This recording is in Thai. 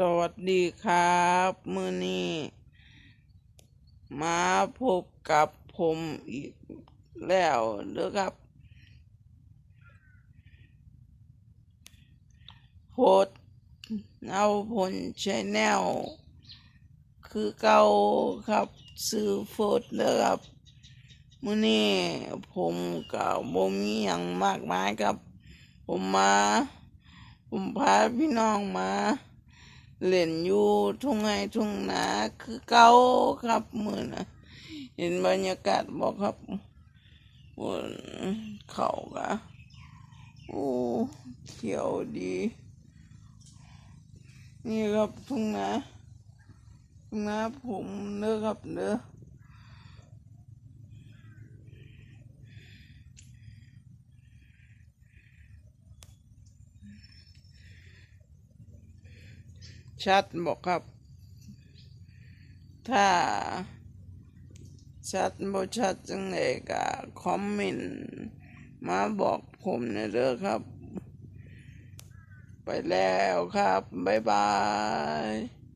สวัสดีครับ มือนี้มาพบกับผมอีกแล้วเด้อครับ โพดเอาผลชแนลคือเก่าครับซื้อโฟดเด้อครับ มือนี้ผมก็บ่มีหยังมากมายครับ ผมมา ผมพาพี่น้องมา เล่นอยู่ทุ่งไห้ทุ่งนาคือเก่าครับมือนะเห็นบรรยากาศบอกครับบนเขากะโอ้เขียวดี นี่ครับทุ่งนาทุ่งนาผมเนื้อครับเนื้อ ชัดบอกครับ ถ้าชัดบ่ชัดจังไงก็คอมเมนต์มาบอกผมนะเด้อครับ ไปแล้วครับ บ๊ายบาย